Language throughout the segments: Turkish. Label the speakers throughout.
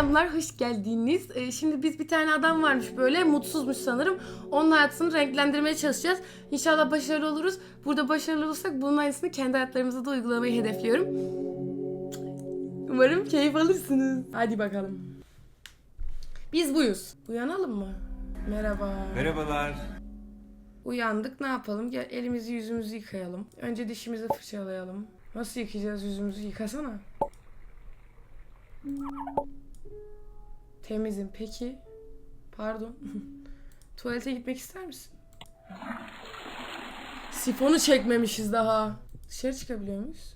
Speaker 1: Selamlar, hoş geldiniz. Ee, şimdi biz bir tane adam varmış böyle, mutsuzmuş sanırım. Onun hayatını renklendirmeye çalışacağız. İnşallah başarılı oluruz. Burada başarılı olursak bunun aynısını kendi hayatlarımızda da uygulamayı hedefliyorum. Umarım keyif alırsınız. Hadi bakalım. Biz buyuz. Uyanalım mı? Merhaba.
Speaker 2: Merhabalar.
Speaker 1: Uyandık ne yapalım? Gel elimizi yüzümüzü yıkayalım. Önce dişimizi fırçalayalım. Nasıl yıkayacağız yüzümüzü? Yıkasana. Temizim. Peki. Pardon. Tuvalete gitmek ister misin? Sifonu çekmemişiz daha. Dışarı çıkabiliyor muyuz?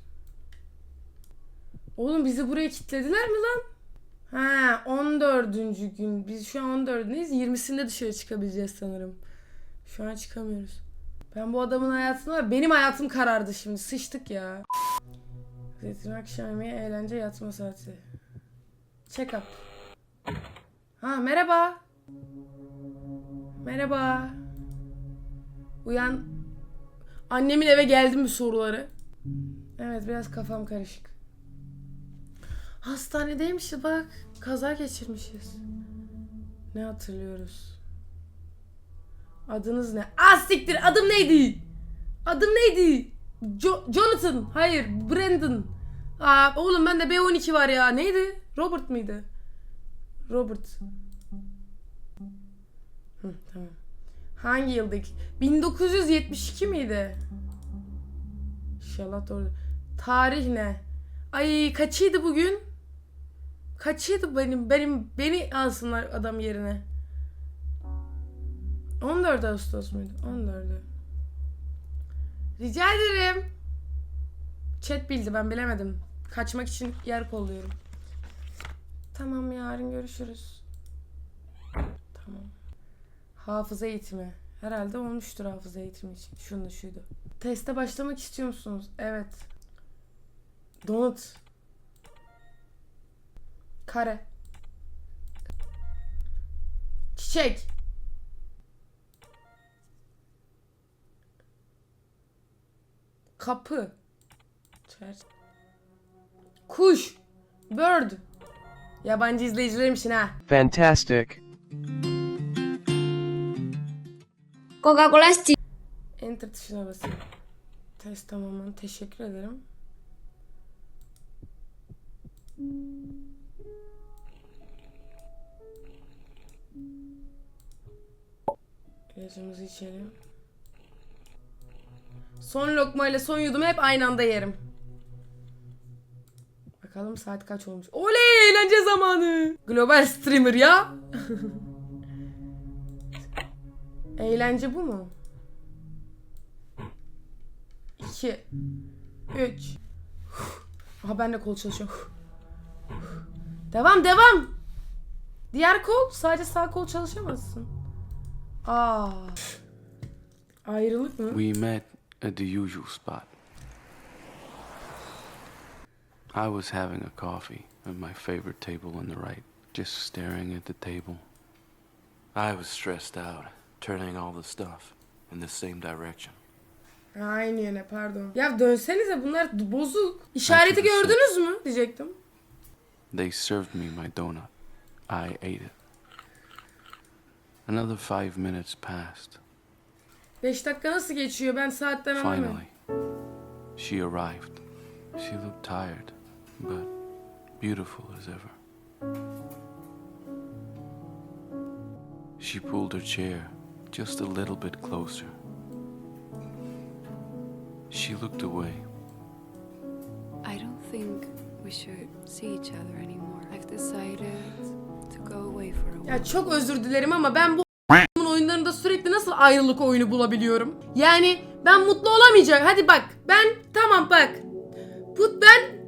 Speaker 1: Oğlum bizi buraya kilitlediler mi lan? Ha 14. gün. Biz şu an 14'ündeyiz. 20'sinde dışarı çıkabileceğiz sanırım. Şu an çıkamıyoruz. Ben bu adamın hayatına. Benim hayatım karardı şimdi. Sıçtık ya. Zeytin akşam yemeği, eğlence, yatma saati. Check up. Ha merhaba. Merhaba. Uyan. Annemin eve geldi mi soruları? Evet biraz kafam karışık. Hastanedeymişiz bak. Kaza geçirmişiz. Ne hatırlıyoruz? Adınız ne? Ah adım neydi? Adım neydi? Jo- Jonathan. Hayır Brandon. Aa, oğlum bende B12 var ya. Neydi? Robert mıydı? Robert. Hı, tamam. Hangi yıldık? 1972 miydi? İnşallah doğru. Tarih ne? Ay kaçıydı bugün? Kaçıydı benim benim beni alsınlar adam yerine. 14 Ağustos muydu? 14'ü. Rica ederim. Chat bildi ben bilemedim. Kaçmak için yer kolluyorum. Tamam yarın görüşürüz. Tamam. Hafıza eğitimi. Herhalde olmuştur hafıza eğitimi için. Şunu şuydu. Teste başlamak istiyor musunuz? Evet. Donut. Kare. Çiçek. Kapı. Çer. Kuş. Bird. Yabancı izleyicilerim için ha.
Speaker 3: Fantastic.
Speaker 4: Coca-Cola Steel.
Speaker 1: Enter tuşuna basayım. Test tamamen teşekkür ederim. İlacımızı içelim. Son lokmayla son yudumu hep aynı anda yerim. Bakalım saat kaç olmuş. Oley eğlence zamanı. Global streamer ya. eğlence bu mu? 2 3 Aha ben de kol çalışıyorum. Devam devam. Diğer kol sadece sağ kol çalışamazsın. Aa. Ayrılık mı?
Speaker 5: We met at the usual spot. I was having a coffee at my favorite table on the right, just staring at the table. I was stressed out, turning all the stuff in the same direction.
Speaker 1: Aynı yöne pardon. Ya dönsenize bunlar bozuk. İşareti gördünüz mü diyecektim.
Speaker 5: They served me my donut. I ate it. Another five minutes passed.
Speaker 1: 5 dakika nasıl geçiyor ben saatten anlamıyorum.
Speaker 5: Finally, she arrived. She looked tired, but beautiful as ever. She pulled her chair just a little bit closer. She looked away.
Speaker 6: I don't think we should see each other anymore. I've decided to go away for a while.
Speaker 1: Ya çok özür dilerim ama ben bu oyunlarında sürekli nasıl ayrılık oyunu bulabiliyorum? Yani ben mutlu olamayacak. Hadi bak ben tamam bak. Bu ben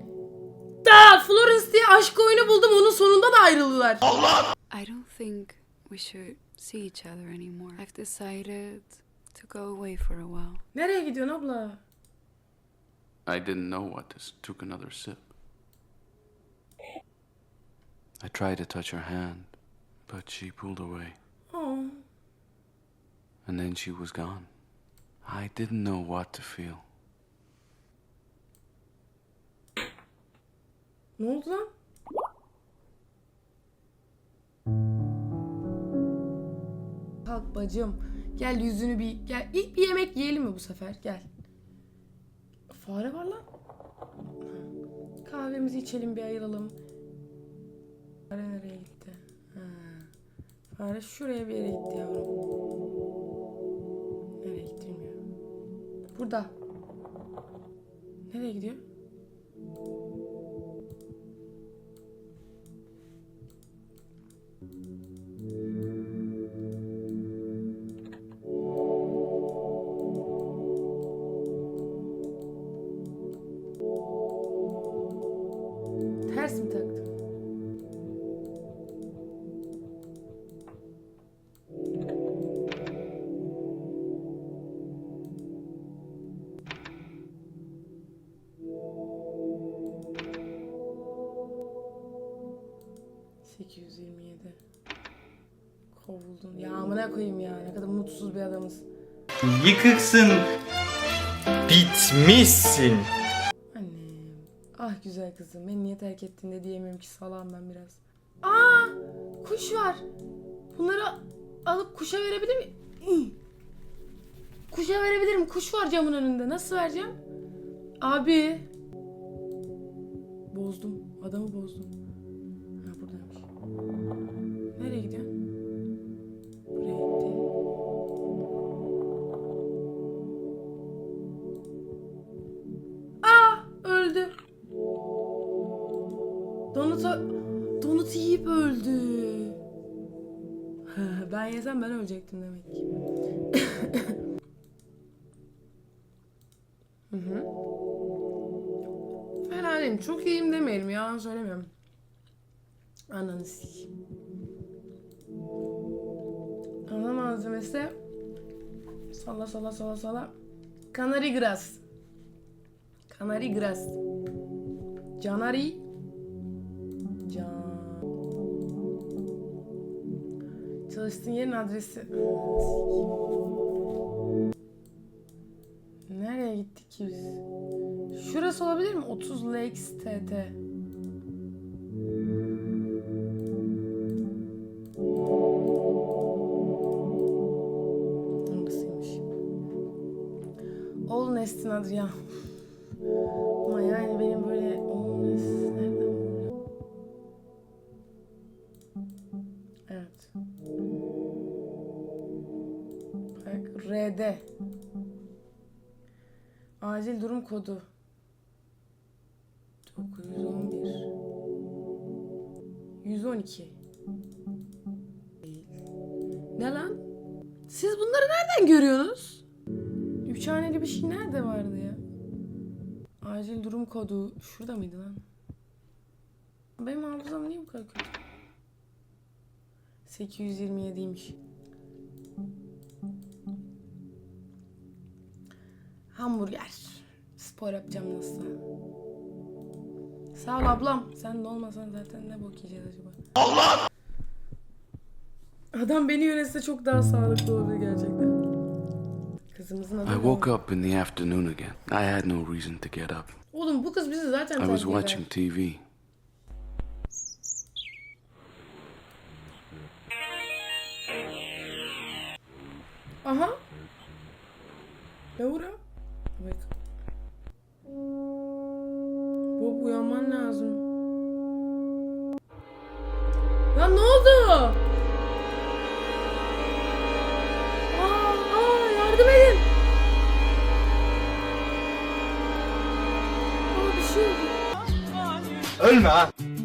Speaker 1: da Florence diye aşk oyunu buldum. Onun sonunda da ayrıldılar.
Speaker 6: I don't think we should see each other anymore. I've decided to go away for a while.
Speaker 1: Nereye gidiyorsun abla?
Speaker 5: I didn't know what this took another sip. I tried to touch her hand, but she pulled away.
Speaker 1: Oh.
Speaker 5: And then she was gone. I didn't know what to feel.
Speaker 1: Ne oldu lan? Kalk bacım. Gel yüzünü bir... Gel ilk bir yemek yiyelim mi bu sefer? Gel. Fare var lan. Kahvemizi içelim bir ayıralım. Fare nereye gitti? Ha. Fare şuraya bir yere gitti yavrum. Nereye gitti bilmiyorum. Burada. Nereye gidiyor? Ah güzel kızım. Beni niye terk ettin de diyemiyorum ki salam ben biraz. Aa! Kuş var. Bunları alıp kuşa verebilir miyim? İy. Kuşa verebilirim. Kuş var camın önünde. Nasıl vereceğim? Abi. Bozdum. Adamı bozdum. Ha buradaymış. Donut'u Donut yiyip öldü. ben yesem ben ölecektim demek ki. Hı hı. Fena değilim. Çok iyiyim demeyelim. Yalan söylemiyorum. Ananı sikeyim. Ana malzemesi salla salla salla salla. Canary grass. Canary grass. Canary. Çalıştığın yerin adresi. Nereye gittik ki biz? Şurası olabilir mi? 30 Lakes TT. Orasıymış. Oğul Nestin adı Kodu. 911. 112. Değil. Ne lan? Siz bunları nereden görüyorsunuz? Üç haneli bir şey nerede vardı ya? Acil durum kodu şurada mıydı lan? Benim hafızam niye bu kadar kötü? 827'ymiş. Hamburger. Spor yapacağım nasıl? Sağ ol ablam. Sen de olmasan zaten ne bok yiyeceğiz acaba? Allah! Adam beni yönetse çok daha sağlıklı olur gerçekten. Kızımızın adı
Speaker 5: I
Speaker 1: ne?
Speaker 5: woke up in the afternoon again. I had no reason to get up.
Speaker 1: Oğlum bu kız bizi zaten
Speaker 5: I was watching TV.
Speaker 1: Aha. Laura. Bak. Bob oldu.
Speaker 2: Ölme ha.
Speaker 1: Hiçbir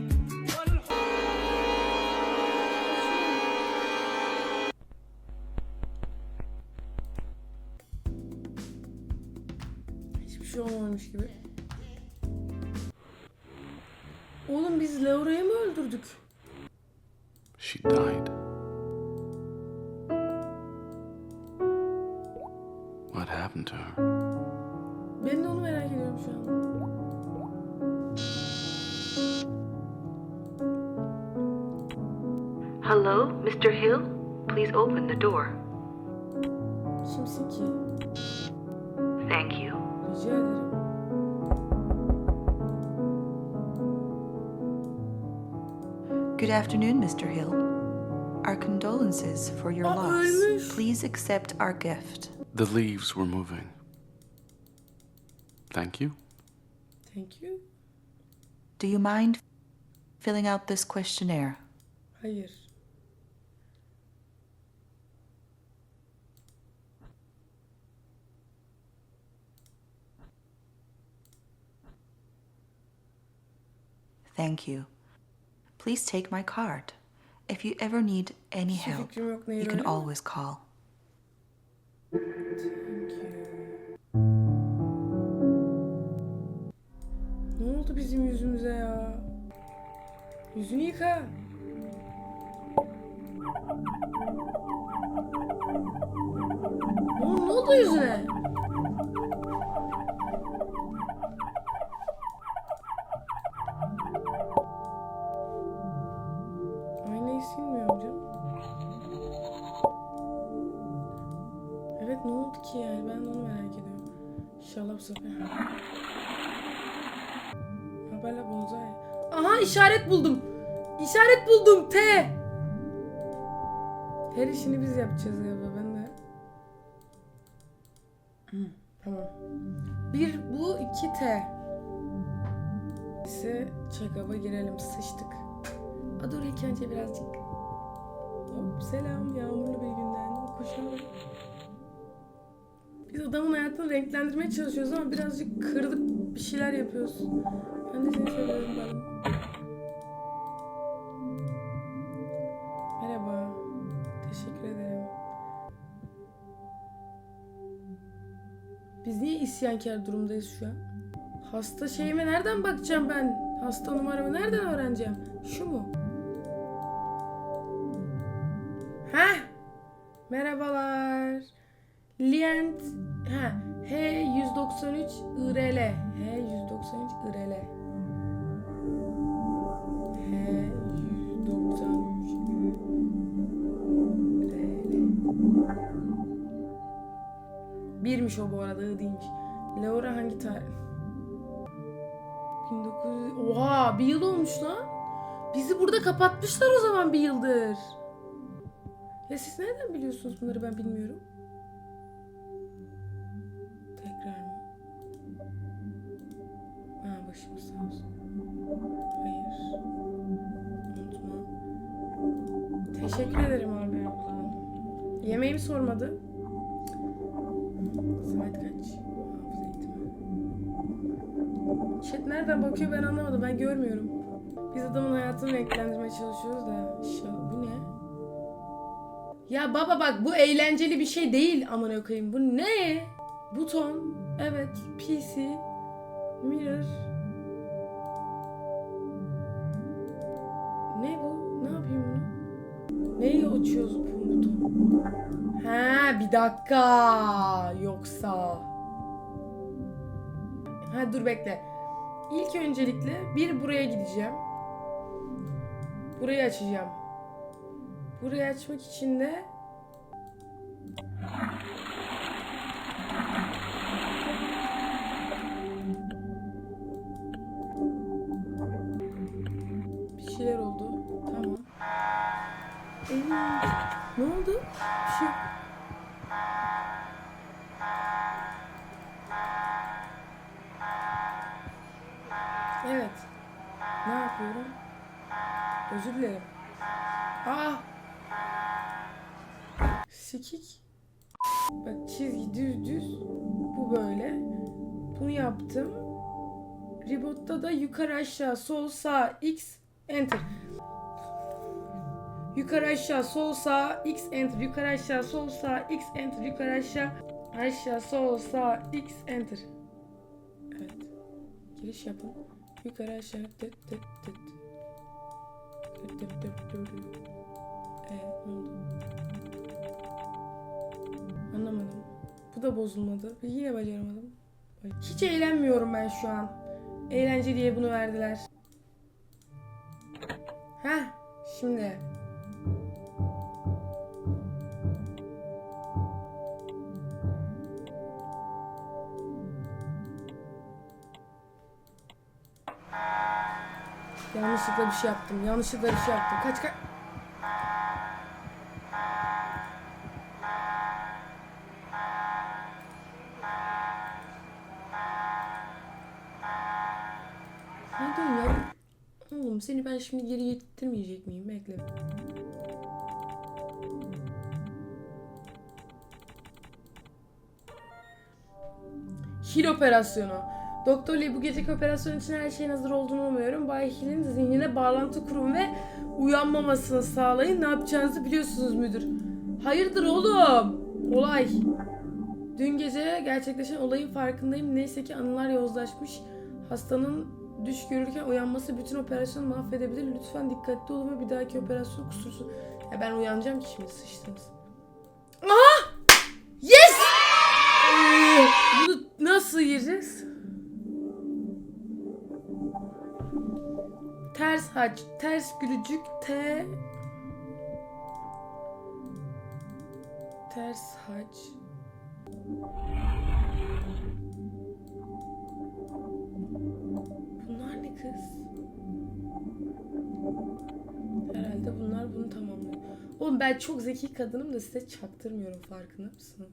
Speaker 3: Hello, Mr. Hill? Please open the door.
Speaker 1: Kimsin ki?
Speaker 3: Thank you.
Speaker 1: Rica ederim.
Speaker 7: Good afternoon, Mr. Hill. Our condolences for your loss. Please accept our gift.
Speaker 5: The leaves were moving. Thank you.
Speaker 1: Thank you.
Speaker 7: Do you mind filling out this questionnaire?
Speaker 1: Hayır.
Speaker 7: Thank you. Please take my card. If you ever need any
Speaker 1: Hiçbir
Speaker 7: help,
Speaker 1: fikrim yok neyi
Speaker 7: you can always call.
Speaker 1: Thank you. Ne oldu bizim yüzümüze ya? Yüzünü yıka. Ne oldu yüzüne? A dur ilk önce birazcık. Hop selam yağmurlu bir günden koşalım. Biz adamın hayatını renklendirmeye çalışıyoruz ama birazcık kırdık bir şeyler yapıyoruz. Ben de seni seviyorum balım. Merhaba. Teşekkür ederim. Biz niye isyankar durumdayız şu an? Hasta şeyime nereden bakacağım ben? Hasta numaramı nereden öğreneceğim? Şu mu? Merhabalar. Lient ha H193 IRL H193 IRL H193 IRL Birmiş o bu arada I. Laura hangi tarih? 1900 Oha bir yıl olmuş lan. Bizi burada kapatmışlar o zaman bir yıldır. Ya siz nereden biliyorsunuz bunları ben bilmiyorum. Tekrar mı? Ha başımız sağ olsun. Hayır. Unutma. Teşekkür ederim abi. Yemeğimi sormadı. Saat kaç? Hafıza eğitimi. Chat nereden bakıyor ben anlamadım. Ben görmüyorum. Biz adamın hayatını renklendirmeye çalışıyoruz da. İnşallah. Ya baba bak bu eğlenceli bir şey değil amına koyayım. Bu ne? Buton. Evet. PC. Mirror. Ne bu? Ne yapayım bunu? Neyi açıyoruz bu buton? Ha bir dakika. Yoksa. Ha dur bekle. İlk öncelikle bir buraya gideceğim. Burayı açacağım. Burayı açmak için de bir şeyler oldu. Tamam. Ee, ne oldu? Bir şey. Evet. Ne yapıyorum? Özür dilerim. Sikik. Bak çizgi düz düz. Bu böyle. Bunu yaptım. Reboot'ta da yukarı aşağı sol sağ x enter. Yukarı aşağı sol sağ x enter. Yukarı aşağı sol sağ x enter. Yukarı aşağı aşağı sol sağ x enter. Evet. Giriş yapın. Yukarı aşağı tıt tıt tıt. Tıt tıt tıt tıt. Ne oldu? Anlamadım. Bu da bozulmadı. Yine beceremadım. Hiç eğlenmiyorum ben şu an. Eğlence diye bunu verdiler. Heh, şimdi. Yanlışlıkla bir şey yaptım. Yanlışlıkla bir şey yaptım. Kaç kaç. Seni ben şimdi geri getirmeyecek miyim? Bekle. Hil operasyonu. Doktor Lee bu geceki operasyon için her şeyin hazır olduğunu umuyorum. Bay Hill'in zihnine bağlantı kurun ve uyanmamasını sağlayın. Ne yapacağınızı biliyorsunuz müdür. Hayırdır oğlum? Olay. Dün gece gerçekleşen olayın farkındayım. Neyse ki anılar yozlaşmış. Hastanın düş görürken uyanması bütün operasyonu mahvedebilir. Lütfen dikkatli olun ve bir dahaki operasyon kusursuz. Ya ben uyanacağım ki şimdi sıçtınız. Aha! Yes! Bunu nasıl yiyeceğiz? Ters haç, ters gülücük, T Ters haç. Kız? Herhalde bunlar bunu tamamlıyor. Oğlum ben çok zeki kadınım da size çaktırmıyorum farkında mısınız?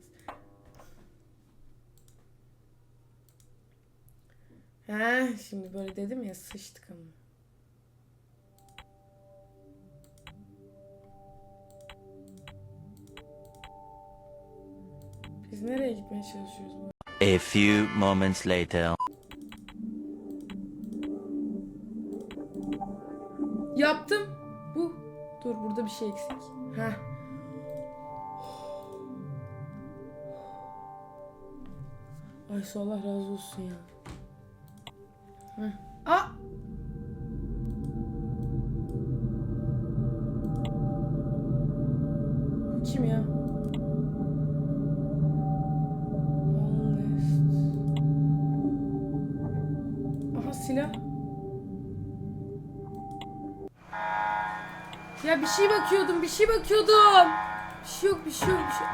Speaker 1: Ha, şimdi böyle dedim ya sıçtık ama. Biz nereye gitmeye çalışıyoruz?
Speaker 8: A few moments later.
Speaker 1: Yaptım. Bu. Dur burada bir şey eksik. Heh. Aysu Allah razı olsun ya. Heh. Şey bakıyordum, bir şey bakıyordum. Bir şey yok, bir şey yok, bir şey.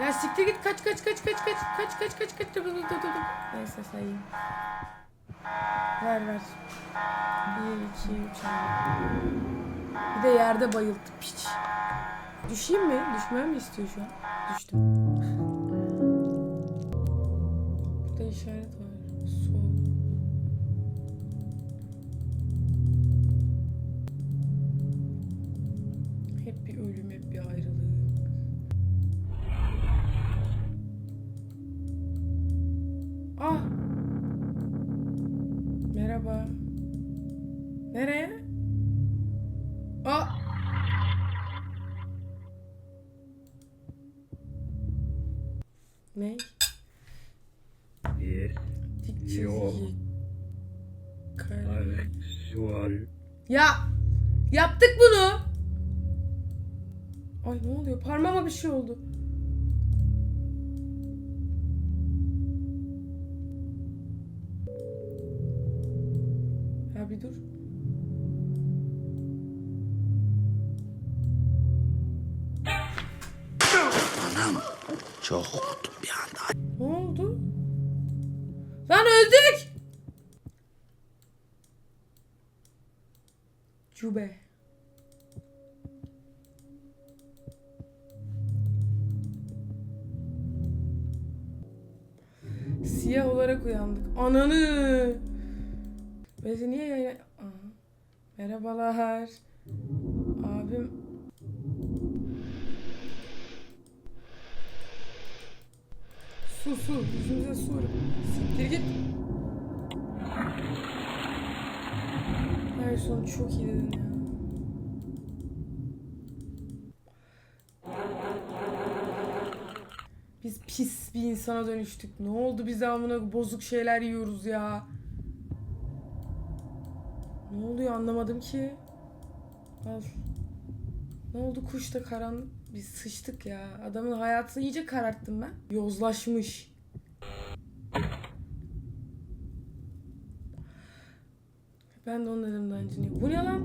Speaker 1: Ya siktir git kaç kaç kaç kaç kaç kaç kaç kaç kaç dur dur dur dur. Neyse sayayım. Ver ver. Bir iki üç Bir de yerde bayıldı piç. Düşeyim mi? Düşmem mi istiyor şu an? Düştüm. 摔得 şey oldu. Ya bir dur.
Speaker 8: Çok korktum bir anda.
Speaker 1: Ne oldu? Lan öldük. Cube. Olarak uyandık. Ananı. Bezi niye yayın... Aha. Merhabalar. Abim... Su su. Yüzümüze su. Siktir git. Her son çok iyi dedin ya. Biz pis bir insana dönüştük. Ne oldu bize amına bozuk şeyler yiyoruz ya. Ne oluyor anlamadım ki. Al. Ne oldu kuş da karanlık. Biz sıçtık ya. Adamın hayatını iyice kararttım ben. Yozlaşmış. Ben de onu dedim daha önce. niye- Bu ne lan?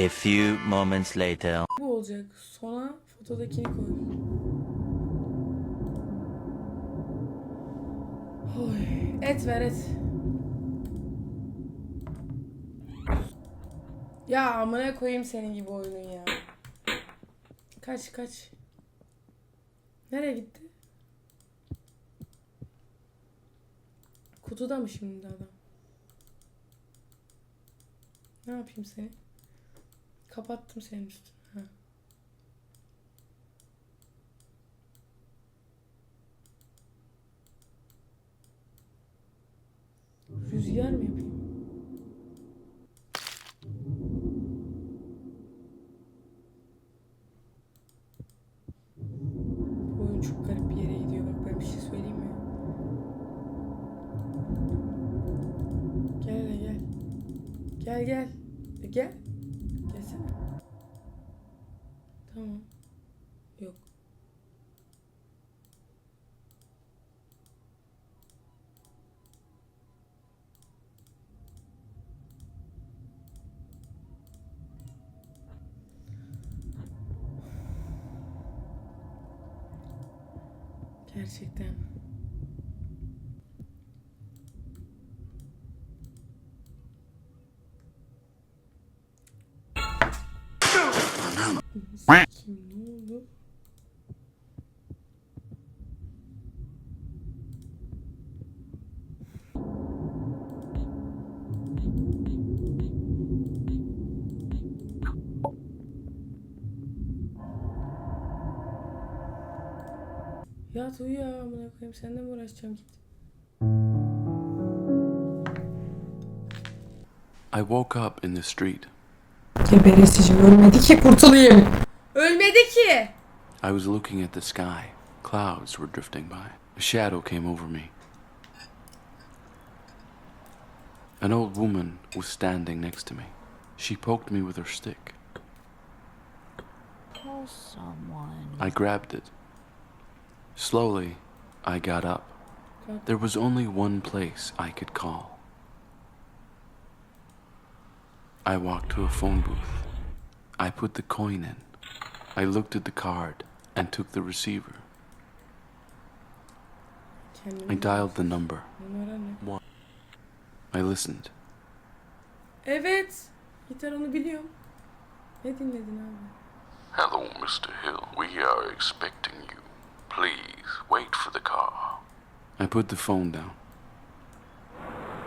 Speaker 8: A few moments later.
Speaker 1: Bu olacak. Sona fotodakini koy. Oy, et ver et. Ya amına koyayım senin gibi oyunun ya. Kaç kaç. Nereye gitti? Kutuda mı şimdi adam? Ne yapayım seni? Kapattım senin üstünü. Ha. Rüzgar mı yapayım? Oyun çok garip bir yere gidiyor. Bak ben bir şey söyleyeyim mi? Gel hele gel. Gel gel. Gelsene. Tamam. Yok. Gerçekten. Yat uyu ya amına koyayım. Seninle mi uğraşacağım git.
Speaker 5: I woke up in the street.
Speaker 1: Geberesicim ölmedi ki kurtulayım. Ölmedi ki.
Speaker 5: I was looking at the sky. Clouds were drifting by. A shadow came over me. An old woman was standing next to me. She poked me with her stick.
Speaker 7: Call someone.
Speaker 5: I grabbed it. Slowly, I got up. There was only one place I could call. I walked to a phone booth. I put the coin in. I looked at the card and took the receiver. I dialed the number.
Speaker 1: numara ne?
Speaker 5: I listened.
Speaker 1: Evet. Gitar onu biliyorum. Ne dinledin abi?
Speaker 5: Hello, Mr. Hill. We are expecting you. Please wait for the car. I put the phone down.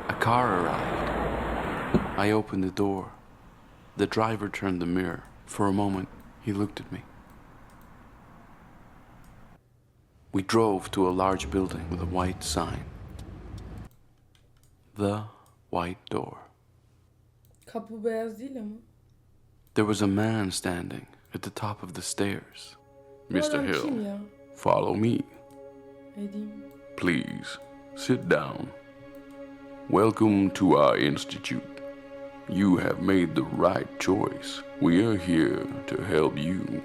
Speaker 5: A car arrived. I opened the door. The driver turned the mirror. For a moment, he looked at me. We drove to a large building with a white sign. The White Door.
Speaker 1: Kapı beyaz değil ama.
Speaker 5: There was a man standing at the top of the stairs. Mr. Hill,
Speaker 1: kim ya?
Speaker 5: Follow me. Please sit down. Welcome to our institute. You have made the right choice. We are here to help you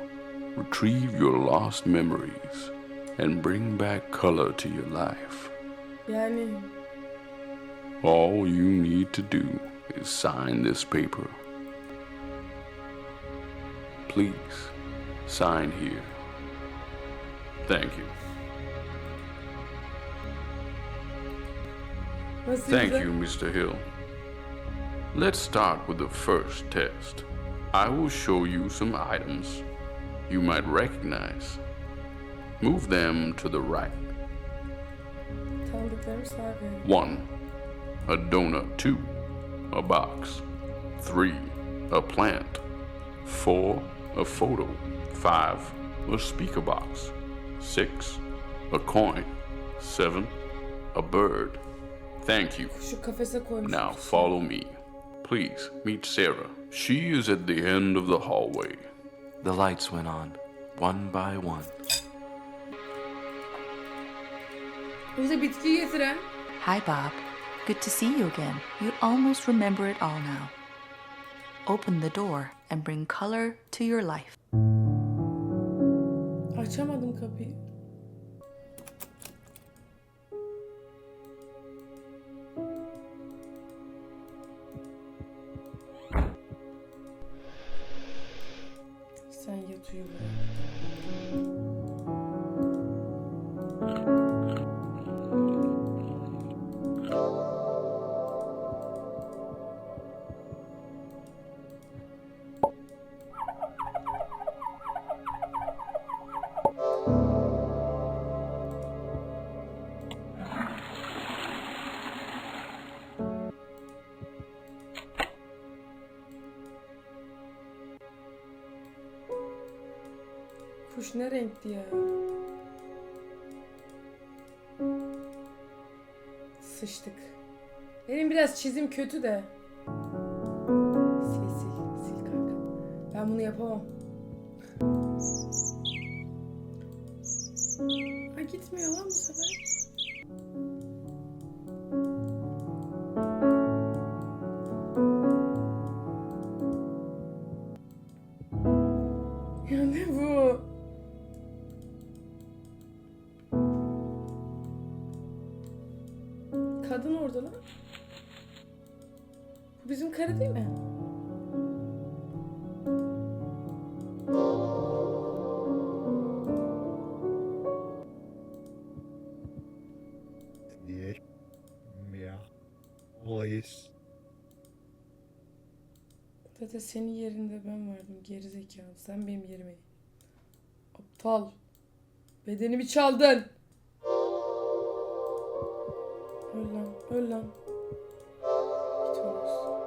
Speaker 5: retrieve your lost memories and bring back color to your life.
Speaker 1: Yani
Speaker 5: All you need to do is sign this paper. Please sign here. Thank you. Thank you, Mr. Hill. Let's start with the first test. I will show you some items you might recognize. Move them to the right.
Speaker 1: Tanıdıklarım sağ verin.
Speaker 5: One, a donut. Two, a box. Three, a plant. Four, a photo. Five, a speaker box. Six, a coin. Seven, a bird. Thank you.
Speaker 1: Şu kafese koymuş.
Speaker 5: Now follow me. Please meet Sarah. She is at the end of the hallway. The lights went on, one by one.
Speaker 1: Bize bitki getiren.
Speaker 7: Hi, Bob. Good to see you again. You almost remember it all now. Open the door and bring color to your life.
Speaker 1: Açamadım kapıyı. Ne renkti ya? Sıçtık. Benim biraz çizim kötü de. Sil sil sil kanka. Ben bunu yapamam. Ay gitmiyor lan bu sefer. Zaten senin yerinde ben vardım gerizekalı. Sen benim yerime. Aptal. Bedenimi çaldın. Öl lan, öl lan. Olsun.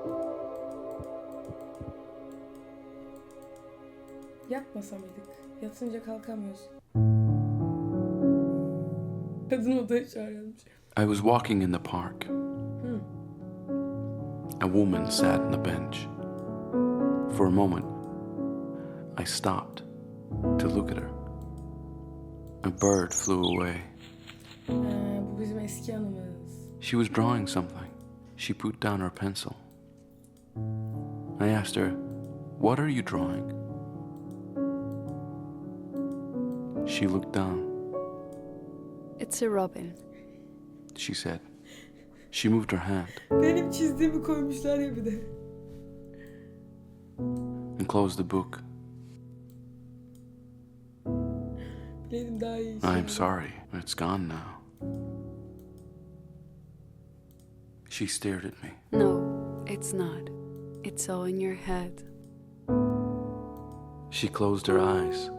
Speaker 1: Yatmasa mıydık? Yatınca kalkamıyoruz. Kadın odaya çağırıyormuş.
Speaker 5: I was walking in the park. A woman sat on the bench. For a moment, I stopped to look at her. A bird flew away.
Speaker 1: Ha, bu bizim eski anımız.
Speaker 5: She was drawing something. She put down her pencil. I asked her, What are you drawing? She looked down.
Speaker 6: It's a robin.
Speaker 5: She said. She moved her hand
Speaker 1: Benim çizdiğimi koymuşlar ya bir de.
Speaker 5: And close the book.
Speaker 1: Bileydim daha iyi.
Speaker 5: I'm sorry, it's gone now. She stared at me.
Speaker 6: No, it's not. It's all in your head.
Speaker 5: She closed her eyes.